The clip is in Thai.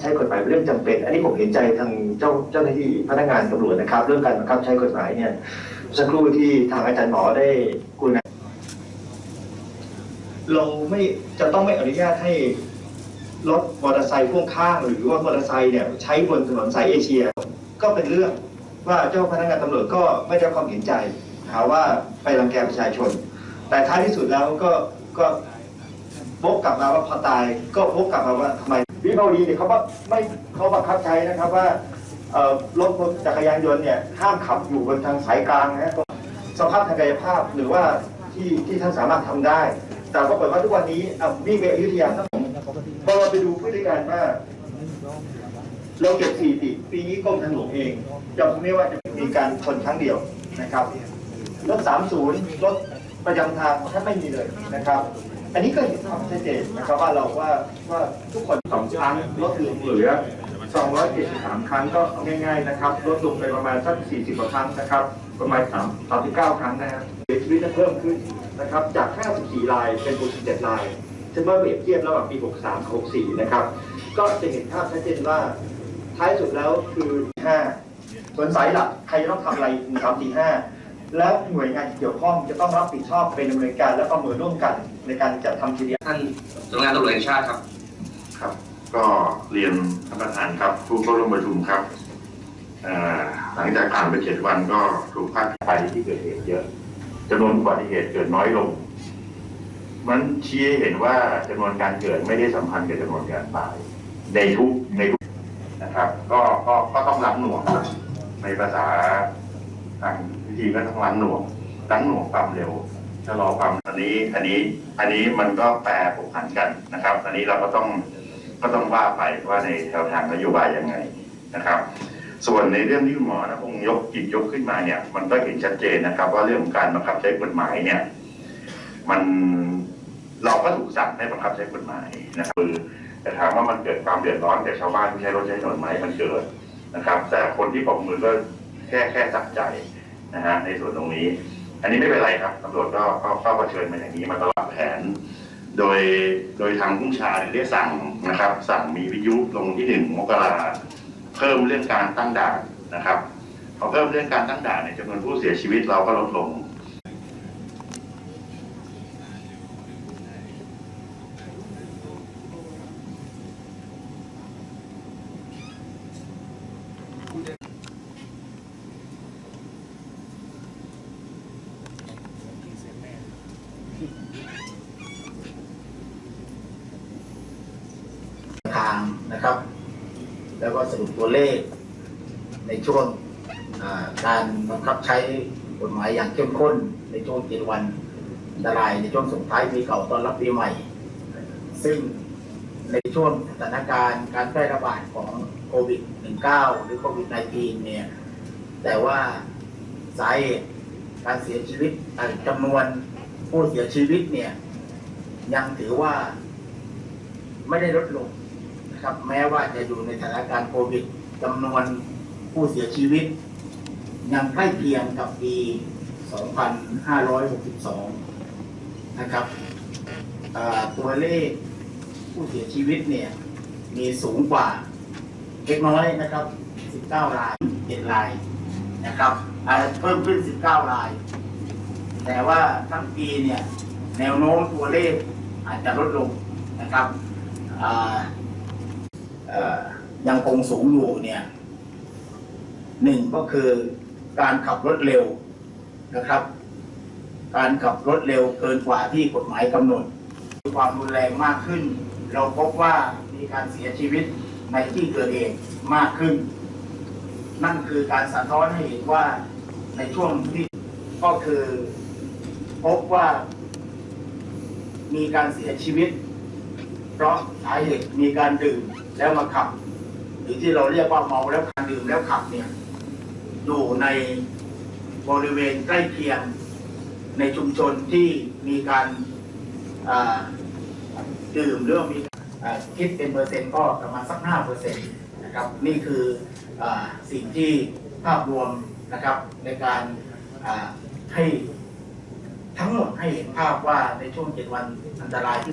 ใช้กฎหมายเป็นเรื่องจำเป็น อันนี้ผมเห็นใจทางเจ้าเจ้าหน้าที่พนักงานตำรวจนะครับ เรื่องการบังคับใช้กฎหมายเนี่ยสักครู่ที่ทางอาจารย์หมอได้คุยนะเราไม่จะต้องไม่อนุญาตให้รถมอเตอร์ไซค์พ่วงข้าง หรือว่ามอเตอร์ไซค์เนี่ยใช้บนถนนสายเอเชีย ก็เป็นเรื่องว่าเจ้าพนักงานตำรวจก็ไม่ได้ความเห็นใจหาว่าไปรังแกประชาชน แต่ท้ายที่สุดแล้วก็ก็ วกกลับมาว่าพอตายก็วกกลับมาว่าทำไมวิภาวดีเนี่ยเขาว่าไม่เขาบังคับใช้นะครับว่ารถจักรยานยนต์เนี่ยห้ามขับอยู่บนทางสายกลางนะสภาพทางกายภาพหรือว่าที่ที่ท่านสามารถทำได้ แต่ปรากฏว่าทุกวันนี้วิ่งไปอยุธยาครับผมพอเราไปดูพฤติการว่าเราเก็บสถิติปีนี้กรมทางหลวงเองจะไม่ว่าจะมีการชนครั้งเดียวนะครับรถ30รถประจำทางแทบไม่มีเลยนะครับ อันนี้ก็เห็นความชัดเจนนะครับว่าเราว่าว่าทุกคนสองครั้งลดลงเหลือ 273 ครั้งก็ง่าย ๆ นะครับลดลงไปประมาณสัก 40กว่าครั้งนะครับ ประมาณ3 39 ครั้งนะฮะเสียชีวิตจะเพิ่มขึ้นนะครับจาก 54 รายเป็น 67 รายซึ่งเมื่อเปรียบเทียบระหว่างปี 63 กับ 64 นะครับ ก็จะเห็นภาพชัดเจนว่าท้ายสุดแล้วคือ 5ส่วนสายหลักใครจะต้องทำอะไร1 3 4 5 แล้วหน่วยงานที่เกี่ยวข้องจะต้องรับผิดชอบเป็นดำเนินการและประเมินร่วมกันในการจัดทำทีเดียวท่านสำนักงานตำรวจแห่งชาติครับ ครับ ก็เรียนท่านประธานครับ ผู้เข้าร่วมประชุมครับเอ่อหลังจากผ่านไปเจ็ดวันก็ถูกพาดไปที่เกิดเหตุเยอะจำนวนอุบัติเหตุเกิดน้อยลง มันชี้ให้เห็นว่าจำนวนการเกิดไม่ได้สัมพันธ์กับจำนวนการตาย ในทุกในทุกนะครับ ก็ก็ก็ต้องล้างหน่วงในภาษาทาง วิธีก็ต้องล้างหน่วงล้างหน่วงความเร็วชะลอความอันนี้ อันนี้ อันนี้มันก็แปรผกผันกันนะครับ อันนี้เราก็ต้องก็ต้องว่าไปว่าในแนวทางนโยบายยังไงนะครับ ส่วนในเรื่องที่หมอนะคงยกหยิบยกขึ้นมาเนี่ย มันก็เห็นชัดเจนนะครับ ว่าเรื่องของการบังคับใช้กฎหมายเนี่ย มันเราก็ถูกสั่งให้บังคับใช้กฎหมายนะครับคือแต่ถามว่ามันเกิดความเดือดร้อนแก่ชาวบ้านที่ใช้รถใช้ถนนไหมมันเกิดนะครับ แต่คนที่ปกมือก็แค่แค่จับใจ นะฮะในส่วนตรงนี้ อันนี้ไม่เป็นไรครับตำรวจก็ก็ก็เผชิญมาอย่างนี้มาตลอดแผน โดยโดยทางผู้ชาเรียได้สั่งนะครับ สั่งมีวิทยุลงที่หนึ่งมกราเพิ่มเรื่องการตั้งด่านนะครับพอเพิ่มเรื่องการตั้งด่านเนี่ยจำนวนผู้เสียชีวิตเราก็ลดลง ทาง นะครับ แล้วก็สรุปตัวเลขในช่วงการบังคับใช้กฎหมายอย่างเข้มข้นในช่วงเจ็ดวันอันตรายในช่วงส่งท้ายปีเก่าต้อนรับปีใหม่ ซึ่งในช่วงสถานการณ์การแพร่ระบาดของโควิด -19 หรือโควิด -19 เนี่ย แต่ว่าสาเหตุการเสียชีวิตจำนวนผู้เสียชีวิตเนี่ย ยังถือว่าไม่ได้ลดลง นะครับ แม้ว่าจะอยู่ในสถานการณ์โควิดจำนวนผู้เสียชีวิต ยังใกล้เคียงกับปี 2562 นะครับตัวเลขผู้เสียชีวิตเนี่ยมีสูงกว่าเล็กน้อยนะครับ 19 ราย 7 รายนะครับอ่าเพิ่มขึ้น 19 ราย แต่ว่าทั้งปีเนี่ยแนวโน้มตัวเลขอาจจะลดลงนะครับ ยังคงสูงอยู่เนี่ยหนึ่งก็คือการขับรถเร็วนะครับ การขับรถเร็วเกินกว่าที่กฎหมายกำหนดความรุนแรงมากขึ้น เราพบว่ามีการเสียชีวิตในที่เกิดเหตุมากขึ้น นั่นคือการสะท้อนให้เห็นว่าในช่วงที่ก็คือ พบว่ามีการเสียชีวิต เพราะสาเหตุมีการดื่มแล้วมาขับ หรือที่เราเรียกว่าเมาแล้วขับดื่มแล้วขับเนี่ยอยู่ในบริเวณใกล้เคียงในชุมชนที่มีการดื่มหรือว่ามีคิดเป็นเปอร์เซ็นต์ก็ประมาณสักห้าเปอร์เซ็นต์นะครับนี่คืออสิ่งที่ภาพรวมนะครับในการให้ทั้งหมดให้เห็นภาพว่าในช่วงเจ็ดวันอันตรายที่